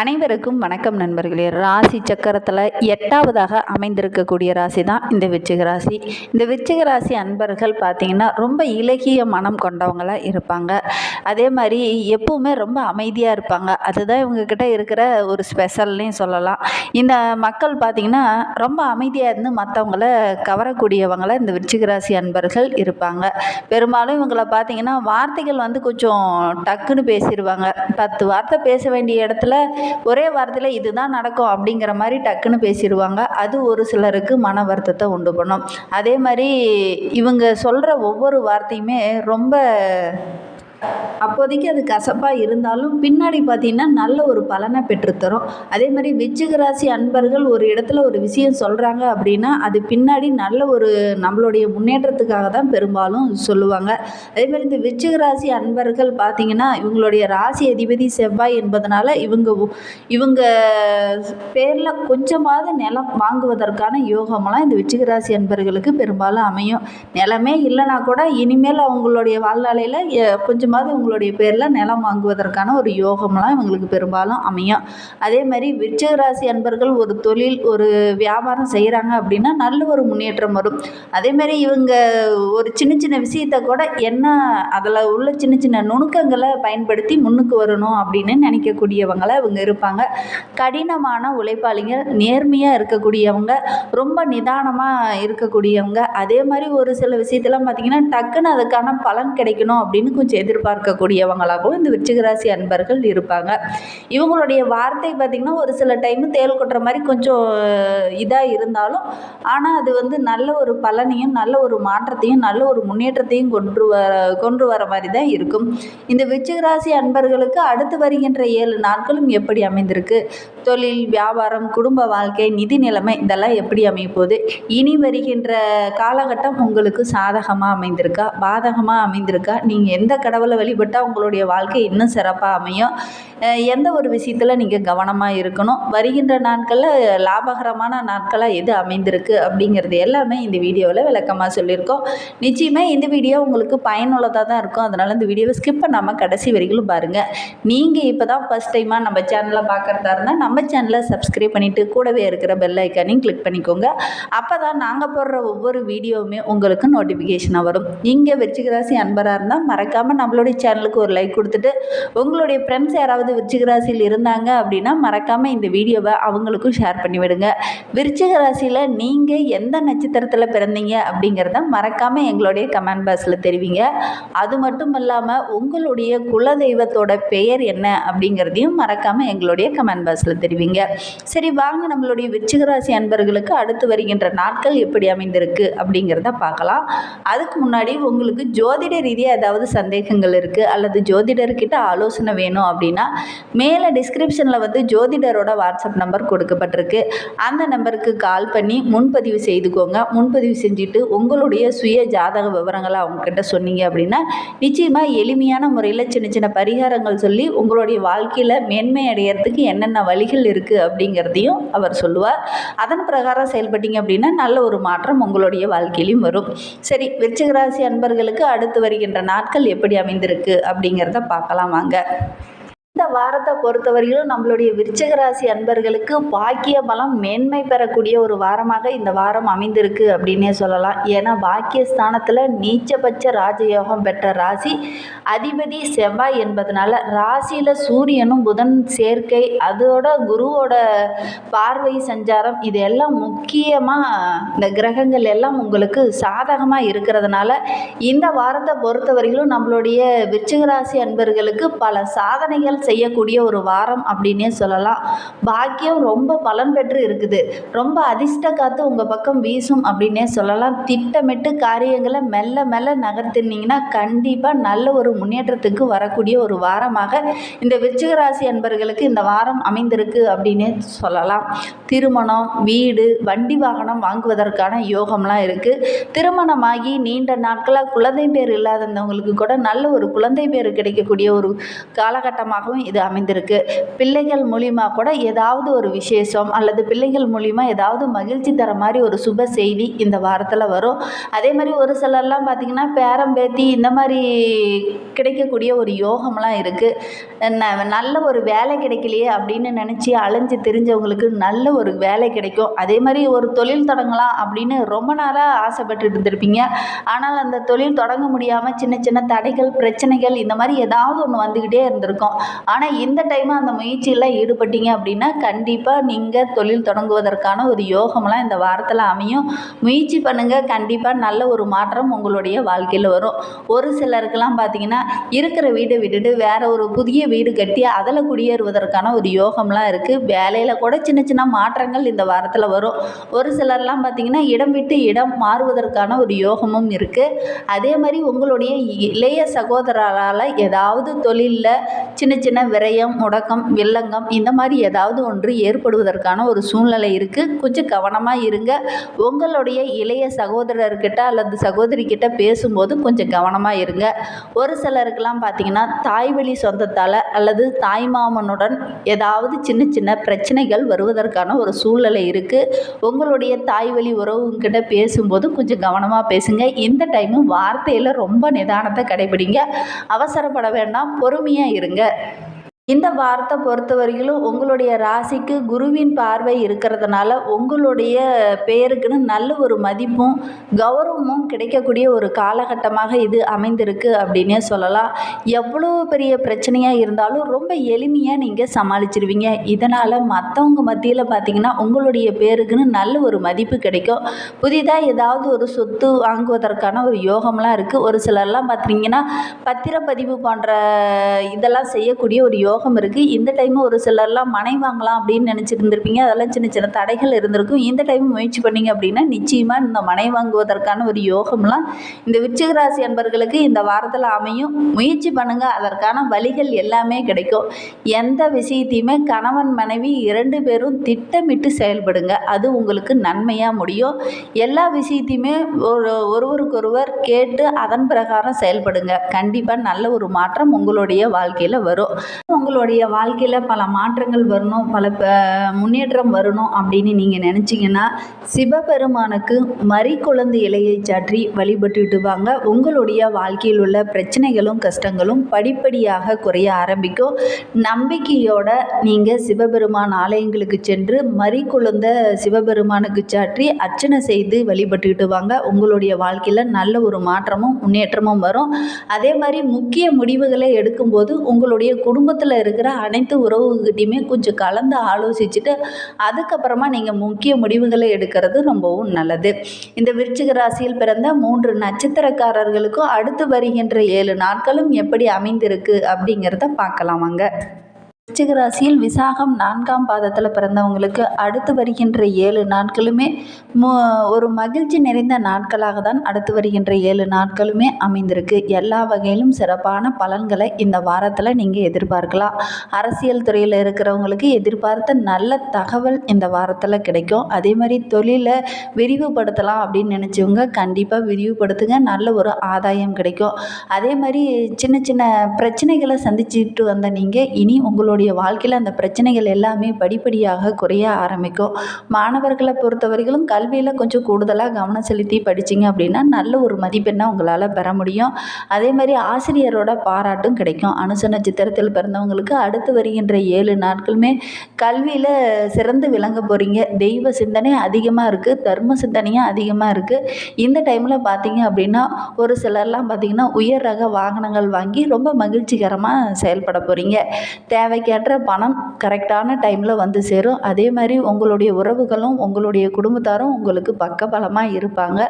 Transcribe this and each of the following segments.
அனைவருக்கும் வணக்கம் நண்பர்களே. ராசி சக்கரத்தில் எட்டாவதாக அமைந்திருக்கக்கூடிய ராசி தான் இந்த விச்சிக ராசி. இந்த விச்சிக ராசி அன்பர்கள் பார்த்திங்கன்னா ரொம்ப இலகிய மனம் கொண்டவங்களாக இருப்பாங்க. அதே மாதிரி எப்பவுமே ரொம்ப அமைதியாக இருப்பாங்க. அதுதான் இவங்கக்கிட்ட இருக்கிற ஒரு ஸ்பெஷல்னே சொல்லலாம். இந்த மக்கள் பார்த்திங்கன்னா ரொம்ப அமைதியாக இருந்து மற்றவங்கள கவரக்கூடியவங்கள இந்த விச்சிக ராசி அன்பர்கள் இருப்பாங்க. பெரும்பாலும் இவங்கள பார்த்திங்கன்னா வார்த்தைகள் வந்து கொஞ்சம் டக்குன்னு பேசிடுவாங்க பத்து வார்த்தை பேச வேண்டிய இடத்துல ஒரே வார்த்தையில் இதுதான் நடக்கும் அப்படிங்கிற மாதிரி டக்குன்னு பேசிடுவாங்க. அது ஒரு சிலருக்கு மன வருத்தத்தை உண்டு பண்ணும். அதே மாதிரி இவங்க சொல்கிற ஒவ்வொரு வார்த்தையுமே ரொம்ப அப்போதைக்கு அது கசப்பாக இருந்தாலும் பின்னாடி பார்த்தீங்கன்னா நல்ல ஒரு பலனை பெற்றுத்தரும். அதே மாதிரி விருச்சிக ராசி அன்பர்கள் ஒரு இடத்துல ஒரு விஷயம் சொல்கிறாங்க அப்படின்னா அது பின்னாடி நல்ல ஒரு நம்மளுடைய முன்னேற்றத்துக்காக தான் பெரும்பாலும் சொல்லுவாங்க. அதே மாதிரி இந்த விருச்சிக ராசி அன்பர்கள் பார்த்தீங்கன்னா இவங்களுடைய ராசி அதிபதி செவ்வாய் என்பதனால இவங்க இவங்க பேரில் கொஞ்சமாவது நிலம் வாங்குவதற்கான யோகமெல்லாம் இந்த விருச்சிக ராசி அன்பர்களுக்கு பெரும்பாலும் அமையும். நிலமே இல்லைனா கூட இனிமேல் அவங்களுடைய வாழ்நாளையில் கொஞ்சம் கொஞ்சமாவது உங்களுடைய பேரில் நிலம் வாங்குவதற்கான ஒரு யோகம்லாம் இவங்களுக்கு பெரும்பாலும் அமையும். அதே மாதிரி விருச்சிக ராசி அன்பர்கள் ஒரு தொழில் ஒரு வியாபாரம் செய்கிறாங்க அப்படின்னா நல்ல ஒரு முன்னேற்றம் வரும். அதே மாதிரி இவங்க ஒரு சின்ன சின்ன விஷயத்தை கூட என்ன அதில் உள்ள சின்ன சின்ன நுணுக்கங்களை பயன்படுத்தி முன்னுக்கு வரணும் அப்படின்னு நினைக்கக்கூடியவங்களை இவங்க இருப்பாங்க. கடினமான உழைப்பாளிங்க நேர்மையாக இருக்கக்கூடியவங்க ரொம்ப நிதானமாக இருக்கக்கூடியவங்க. அதே மாதிரி ஒரு சில விஷயத்தெல்லாம் பார்த்திங்கன்னா டக்குன்னு அதுக்கான பலன் கிடைக்கணும் அப்படின்னு கொஞ்சம் எதிர்பார்க்கக்கூடியவங்களாகவும் இந்த விருச்சிகராசி அன்பர்கள் இருப்பாங்க. இவங்களுடைய வார்த்தை பார்த்திங்கன்னா ஒரு சில டைமு தேல் கொட்டுற மாதிரி கொஞ்சம் இதாக இருந்தாலும் ஆனால் அது வந்து நல்ல ஒரு பலனையும் நல்ல ஒரு மாற்றத்தையும் நல்ல ஒரு முன்னேற்றத்தையும் கொண்டு வர கொண்டு வர மாதிரி தான் இருக்கும். இந்த விருச்சிகராசி அன்பர்களுக்கு அடுத்து வருகின்ற ஏழு நாட்களும் எப்படி அமைந்திருக்கு? தொழில் வியாபாரம் குடும்ப வாழ்க்கை நிதி நிலைமை இதெல்லாம் எப்படி அமைய போகுது? இனி வருகின்ற காலகட்டம் உங்களுக்கு சாதகமாக அமைந்திருக்கா? பாதகமாக அமைந்திருக்கா? நீங்கள் எந்த கடவுளை வழிபட்டால் உங்களுடைய வாழ்க்கை இன்னும் சிறப்பாக அமையும். எந்த ஒரு விஷயத்தில் நீங்கள் கவனமாக இருக்கணும்? வருகின்ற நாட்களில் லாபகரமான நாட்களாக எது அமைந்திருக்கு? அப்படிங்கிறது எல்லாமே இந்த வீடியோவில் விளக்கமாக சொல்லியிருக்கோம். நிச்சயமாக இந்த வீடியோ உங்களுக்கு பயனுள்ளதாக தான் இருக்கும். அதனால் இந்த வீடியோவை ஸ்கிப் பண்ணாமல் கடைசி வரைக்கும் பாருங்கள் நீங்கள் இப்போ தான் ஃபஸ்ட் டைமாக நம்ம சேனலை பார்க்குறதா இருந்தால் நம்ம சேனலை சப்ஸ்கிரைப் பண்ணிவிட்டு கூடவே இருக்கிற பெல் ஐக்கானையும் கிளிக் பண்ணிக்கோங்க. அப்போ தான் நாங்கள் போடுற ஒவ்வொரு வீடியோவுமே உங்களுக்கு நோட்டிஃபிகேஷனாக வரும். நீங்கள் விருச்சிகராசி அன்பராக இருந்தால் மறக்காமல் நம்மளுடைய சேனலுக்கு ஒரு லைக் கொடுத்துட்டு உங்களுடைய ஃப்ரெண்ட்ஸ் யாராவது விருச்சிக ராசியில் இருந்தாங்க அப்படின்னா மறக்காமல் இந்த வீடியோவை அவங்களுக்கும் ஷேர் பண்ணிவிடுங்க விருச்சிக ராசியில் நீங்கள் எந்த நட்சத்திரத்தில் பிறந்தீங்க அப்படிங்கிறத மறக்காமல் எங்களுடைய கமெண்ட் பாக்ஸில் தெரிவிங்க. அது மட்டும் இல்லாமல் உங்களுடைய குலதெய்வத்தோட பெயர் என்ன அப்படிங்கிறதையும் மறக்காமல் எங்களுடைய கமெண்ட் பாக்ஸில் தெரிவிங்க. சரி வாங்க நம்மளுடைய விருச்சிகராசி அன்பர்களுக்கு அடுத்து வருகின்ற நாட்கள் எப்படி அமைந்திருக்கு அப்படிங்கிறத பார்க்கலாம். அதுக்கு முன்னாடி உங்களுக்கு ஜோதிட ரீதியாக ஏதாவது சந்தேகங்கள் இருக்குது அல்லது ஜோதிடர்கிட்ட ஆலோசனை வேணும் அப்படின்னா மேலே டிஸ்கிரிப்ஷனில் வந்து ஜோதிடரோட வாட்ஸ்அப் நம்பர் கொடுக்கப்பட்டிருக்கு. அந்த நம்பருக்கு கால் பண்ணி முன்பதிவு செய்துக்கோங்க. முன்பதிவு செஞ்சுட்டு உங்களுடைய சுய ஜாதக விவரங்களை அவங்கக்கிட்ட சொன்னீங்க அப்படின்னா நிச்சயமாக எளிமையான முறையில் சின்ன சின்ன பரிகாரங்கள் சொல்லி உங்களுடைய வாழ்க்கையில் மேன்மை அடையிறதுக்கு என்னென்ன வழிகள் இருக்குது அப்படிங்கிறதையும் அவர் சொல்லுவார். அதன் பிரகாரம் செயல்பட்டீங்க அப்படின்னா நல்ல ஒரு மாற்றம் உங்களுடைய வாழ்க்கையிலையும் வரும். சரி விருச்சிகராசி அன்பர்களுக்கு அடுத்து வருகின்ற நாட்கள் எப்படி அமைந்திருக்கு அப்படிங்கிறத பார்க்கலாம் வாங்க. இந்த வாரத்தை பொறுத்தவரையிலும் நம்மளுடைய விருச்சக ராசி அன்பர்களுக்கு பாக்கிய பலம் மேன்மை பெறக்கூடிய ஒரு வாரமாக இந்த வாரம் அமைந்திருக்கு அப்படின்னே சொல்லலாம். ஏன்னா பாக்கியஸ்தானத்தில் நீச்சபட்ச ராஜயோகம் பெற்ற ராசி அதிபதி செவ்வாய் என்பதனால ராசியில் சூரியனும் புதன் சேர்க்கை அதோட குருவோட பார்வை சஞ்சாரம் இது எல்லாம் முக்கியமாக இந்த கிரகங்கள் எல்லாம் உங்களுக்கு சாதகமாக இருக்கிறதுனால இந்த வாரத்தை பொறுத்தவரையிலும் நம்மளுடைய விருச்சிக ராசி அன்பர்களுக்கு பல சாதனைகள் செய்யக்கூடிய ஒரு வாரம் அப்படின்னே சொல்லலாம். பாக்கியம் ரொம்ப பலன் பெற்று இருக்குது. ரொம்ப அதிர்ஷ்ட காத்து உங்கள் பக்கம் வீசும் அப்படின்னே சொல்லலாம். திட்டமிட்டு காரியங்களை மெல்ல மெல்ல நகர்த்தினீங்கன்னா கண்டிப்பாக நல்ல ஒரு முன்னேற்றத்துக்கு வரக்கூடிய ஒரு வாரமாக இந்த விருச்சிக ராசி அன்பர்களுக்கு இந்த வாரம் அமைந்திருக்கு அப்படின்னே சொல்லலாம். திருமணம் வீடு வண்டி வாகனம் வாங்குவதற்கான யோகம்லாம் இருக்குது திருமணமாகி நீண்ட நாட்களாக குழந்தை பேர் இல்லாதவங்களுக்கு கூட நல்ல ஒரு குழந்தை பேர் கிடைக்கக்கூடிய ஒரு காலகட்டமாகவும் வாரமாகவும் இது அமைந்திருக்கு. பிள்ளைகள் மூலிமா கூட ஏதாவது ஒரு விசேஷம் அல்லது பிள்ளைகள் மூலிமா ஏதாவது மகிழ்ச்சி தர மாதிரி ஒரு சுப செய்தி இந்த வாரத்தில் வரும். அதே மாதிரி ஒரு சிலர்லாம் பார்த்திங்கன்னா பேரம் பேத்தி இந்த மாதிரி கிடைக்கக்கூடிய ஒரு யோகம்லாம் இருக்குது ந நல்ல ஒரு வேலை கிடைக்கலையே அப்படின்னு நினச்சி அலைஞ்சு தெரிஞ்சவங்களுக்கு நல்ல ஒரு வேலை கிடைக்கும். அதே மாதிரி ஒரு தொழில் தொடங்கலாம் அப்படின்னு ரொம்ப நாளாக ஆசைப்பட்டு இருந்திருப்பீங்க. ஆனால் அந்த தொழில் தொடங்க முடியாமல் சின்ன சின்ன தடைகள் பிரச்சனைகள் இந்த மாதிரி ஏதாவது ஒன்று வந்துக்கிட்டே இருந்திருக்கும். ஆனால் இந்த டைம் அந்த முயற்சியெல்லாம் ஈடுபட்டீங்க அப்படின்னா கண்டிப்பாக நீங்கள் தொழில் தொடங்குவதற்கான ஒரு யோகம்லாம் இந்த வாரத்தில் அமையும். முயற்சி பண்ணுங்கள் கண்டிப்பாக நல்ல ஒரு மாற்றம் உங்களுடைய வாழ்க்கையில் வரும். ஒரு சிலருக்கெல்லாம் பார்த்தீங்கன்னா இருக்கிற வீடை விட்டுட்டு வேற ஒரு புதிய வீடு கட்டி அதில் குடியேறுவதற்கான ஒரு யோகம்லாம் இருக்குது வேலையில் கூட சின்ன சின்ன மாற்றங்கள் இந்த வாரத்தில் வரும். ஒரு சிலர்லாம் பார்த்தீங்கன்னா இடம் விட்டு இடம் மாறுவதற்கான ஒரு யோகமும் இருக்குது அதே மாதிரி உங்களுடைய இளைய சகோதரரால் ஏதாவது தொழிலில் சின்ன சின்ன சின்ன விரயம் முடக்கம் வில்லங்கம் இந்த மாதிரி ஏதாவது ஒன்று ஏற்படுவதற்கான ஒரு சூழ்நிலை இருக்குது கொஞ்சம் கவனமாக இருங்க. உங்களுடைய இளைய சகோதரர்கிட்ட அல்லது சகோதரிக்கிட்ட பேசும்போது கொஞ்சம் கவனமாக இருங்க. ஒரு சிலருக்கெல்லாம் பார்த்தீங்கன்னா தாய்வழி சொந்தத்தால் அல்லது தாய்மாமனுடன் ஏதாவது சின்ன சின்ன பிரச்சனைகள் வருவதற்கான ஒரு சூழ்நிலை இருக்குது உங்களுடைய தாய்வழி உறவுங்கிட்ட பேசும்போது கொஞ்சம் கவனமாக பேசுங்க. இந்த டைமு வார்த்தையில் ரொம்ப நிதானத்தை கடைபிடிங்க. அவசரப்பட வேண்டாம். பொறுமையாக இருங்க. இந்த வாரத்தை பொறுத்த வரையிலும் உங்களுடைய ராசிக்கு குருவின் பார்வை இருக்கிறதுனால உங்களுடைய பெயருக்குன்னு நல்ல ஒரு மதிப்பும் கௌரவமும் கிடைக்கக்கூடிய ஒரு காலகட்டமாக இது அமைந்திருக்கு அப்படின்னே சொல்லலாம். எவ்வளோ பெரிய பிரச்சனையாக இருந்தாலும் ரொம்ப எளிமையாக நீங்கள் சமாளிச்சிருவீங்க. இதனால் மற்றவங்க மத்தியில் பார்த்தீங்கன்னா உங்களுடைய பேருக்குன்னு நல்ல ஒரு மதிப்பு கிடைக்கும். புதிதாக ஏதாவது ஒரு சொத்து வாங்குவதற்கான ஒரு யோகம்லாம் இருக்குது ஒரு சிலர்லாம் பார்த்தீங்கன்னா பத்திரப்பதிவு போன்ற இதெல்லாம் செய்யக்கூடிய ஒரு யோகம் யோகம் இருக்குது இந்த டைமும் ஒரு சிலர்லாம் மனை வாங்கலாம் அப்படின்னு நினச்சிருந்துருப்பீங்க. அதெல்லாம் சின்ன சின்ன தடைகள் இருந்திருக்கும். இந்த டைம் முயற்சி பண்ணீங்க அப்படின்னா நிச்சயமாக இந்த மனை வாங்குவதற்கான ஒரு யோகம்லாம் இந்த விருச்சிக ராசி அன்பர்களுக்கு இந்த வாரத்தில் அமையும். முயற்சி பண்ணுங்கள் அதற்கான வழிகள் எல்லாமே கிடைக்கும். எந்த விஷயத்தையுமே கணவன் மனைவி இரண்டு பேரும் திட்டமிட்டு செயல்படுங்க. அது உங்களுக்கு நன்மையாக முடியும். எல்லா விஷயத்தையுமே ஒரு ஒருவருக்கொருவர் கேட்டு அதன் பிரகாரம் செயல்படுங்க. கண்டிப்பாக நல்ல ஒரு மாற்றம் உங்களுடைய வாழ்க்கையில் வரும். உங்களுடைய வாழ்க்கையில் பல மாற்றங்கள் வரணும் பல முன்னேற்றம் வரணும் அப்படின்னு நீங்கள் நினச்சிங்கன்னா சிவபெருமானுக்கு மறிக்குழந்து இலையை சாற்றி வழிபட்டுட்டு வாங்க. உங்களுடைய வாழ்க்கையில் உள்ள பிரச்சனைகளும் கஷ்டங்களும் படிப்படியாக குறைய ஆரம்பிக்கும். நம்பிக்கையோட நீங்கள் சிவபெருமான் ஆலயங்களுக்கு சென்று மறிக்குழந்த சிவபெருமானுக்கு சாற்றி அர்ச்சனை செய்து வழிபட்டுக்கிட்டு வாங்க. உங்களுடைய வாழ்க்கையில் நல்ல ஒரு மாற்றமும் முன்னேற்றமும் வரும். அதே மாதிரி முக்கிய முடிவுகளை எடுக்கும்போது உங்களுடைய குடும்பத்தில் இருக்கிற அனைத்து உறவுகிட்டையுமே கொஞ்சம் கலந்து ஆலோசிச்சுட்டு அதுக்கப்புறமா நீங்கள் முக்கிய முடிவுகளை எடுக்கிறது ரொம்பவும் நல்லது. இந்த விருச்சிக ராசியில் பிறந்த மூன்று நட்சத்திரக்காரர்களுக்கும் அடுத்து வருகின்ற ஏழு நாட்களும் எப்படி அமைந்திருக்கு அப்படிங்கிறத பார்க்கலாம் வாங்க விருச்சிக ராசியில் விசாகம் நான்காம் பாதத்தில் பிறந்தவங்களுக்கு அடுத்து வருகின்ற ஏழு நாட்களுமே ஒரு மகிழ்ச்சி நிறைந்த நாட்களாக தான் அடுத்து வருகின்ற ஏழு நாட்களுமே அமைந்திருக்கு. எல்லா வகையிலும் சிறப்பான பலன்களை இந்த வாரத்தில் நீங்கள் எதிர்பார்க்கலாம். அரசியல் துறையில் இருக்கிறவங்களுக்கு எதிர்பார்த்த நல்ல தகவல் இந்த வாரத்தில் கிடைக்கும். அதே மாதிரி தொழிலை விரிவுபடுத்தலாம் அப்படின்னு நினச்சவங்க கண்டிப்பாக விரிவுபடுத்துங்க. நல்ல ஒரு ஆதாயம் கிடைக்கும். அதே மாதிரி சின்ன சின்ன பிரச்சனைகளை சந்திச்சுட்டு வந்த நீங்கள் இனி உங்களோட உங்களுடைய வாழ்க்கையில் அந்த பிரச்சனைகள் எல்லாமே படிப்படியாக குறைய ஆரம்பிக்கும். மாணவர்களை பொறுத்தவரையிலும் கல்வியில் கொஞ்சம் கூடுதலாக கவனம் செலுத்தி படிச்சிங்க அப்படின்னா நல்ல ஒரு மதிப்பெண்ணை உங்களால் பெற முடியும். அதே மாதிரி ஆசிரியரோட பாராட்டும் கிடைக்கும். அனுச நட்சத்திரத்தில் பிறந்தவங்களுக்கு அடுத்து வருகின்ற ஏழு நாட்களுமே கல்வியில் சிறந்து விளங்க போகிறீங்க தெய்வ சிந்தனை அதிகமாக இருக்குது தர்ம சிந்தனையும் அதிகமாக இருக்குது இந்த டைமில் பார்த்தீங்க அப்படின்னா ஒரு சிலர்லாம் பார்த்தீங்கன்னா உயர் ரக வாகனங்கள் வாங்கி ரொம்ப மகிழ்ச்சிகரமாக செயல்பட போகிறீங்க தேவைக்கு கேட்ட பணம் கரெக்டான டைமில் வந்து சேரும். அதே மாதிரி உங்களுடைய உறவுகளும் உங்களுடைய குடும்பத்தாரும் உங்களுக்கு பக்கபலமாக இருப்பாங்க.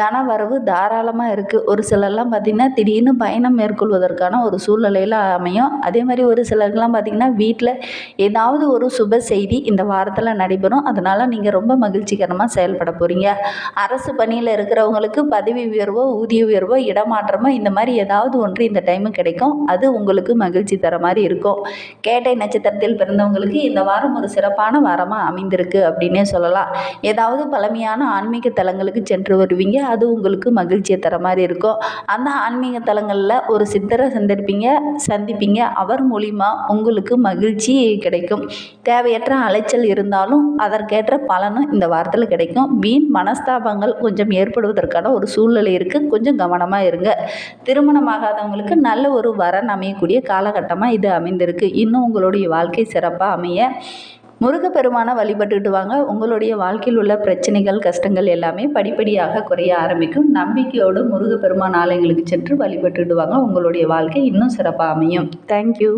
தன வரவு தாராளமாக இருக்குது ஒரு சிலர்லாம் பார்த்திங்கன்னா திடீர்னு பயணம் மேற்கொள்வதற்கான ஒரு சூழ்நிலையில் அமையும். அதே மாதிரி ஒரு சிலருக்குலாம் பார்த்திங்கன்னா வீட்டில் ஏதாவது ஒரு சுப செய்தி இந்த வாரத்தில் நடைபெறும். அதனால் நீங்கள் ரொம்ப மகிழ்ச்சிகரமாக செயல்பட போகிறீங்க அரசு பணியில் இருக்கிறவங்களுக்கு பதவி உயர்வோ ஊதிய உயர்வோ இடமாற்றமோ இந்த மாதிரி ஏதாவது ஒன்று இந்த டைமு கிடைக்கும். அது உங்களுக்கு மகிழ்ச்சி தர மாதிரி இருக்கும். கே கேட்டை நட்சத்திரத்தில் பிறந்தவங்களுக்கு இந்த வாரம் ஒரு சிறப்பான வாரமாக அமைந்திருக்கு அப்படின்னே சொல்லலாம். ஏதாவது பழமையான ஆன்மீக தலங்களுக்கு சென்று வருவீங்க. அது உங்களுக்கு மகிழ்ச்சியை தர மாதிரி இருக்கும். அந்த ஆன்மீக தலங்களில் ஒரு சித்தரை சந்திருப்பீங்க சந்திப்பீங்க. அவர் மூலிமா உங்களுக்கு மகிழ்ச்சி கிடைக்கும். தேவையற்ற அலைச்சல் இருந்தாலும் அதற்கேற்ற பலனும் இந்த வாரத்தில் கிடைக்கும். வீண் மனஸ்தாபங்கள் கொஞ்சம் ஏற்படுவதற்கான ஒரு சூழ்நிலை இருக்குது கொஞ்சம் கவனமாக இருங்க. திருமணமாகாதவங்களுக்கு நல்ல ஒரு வரன் அமையக்கூடிய காலகட்டமாக இது அமைந்திருக்கு. இன்னும் உங்களுடைய வாழ்க்கை சிறப்பாக அமைய. முருகப்பெருமானை வழிபட்டுட்டு வாங்க. உங்களுடைய வாழ்க்கையில் உள்ள பிரச்சனைகள் கஷ்டங்கள் எல்லாமே படிப்படியாக குறைய ஆரம்பிக்கும். நம்பிக்கையோடு முருகப்பெருமான் ஆலயங்களுக்கு சென்று வழிபட்டுட்டு வாங்க. உங்களுடைய வாழ்க்கை இன்னும் சிறப்பாக அமையும். தேங்க்யூ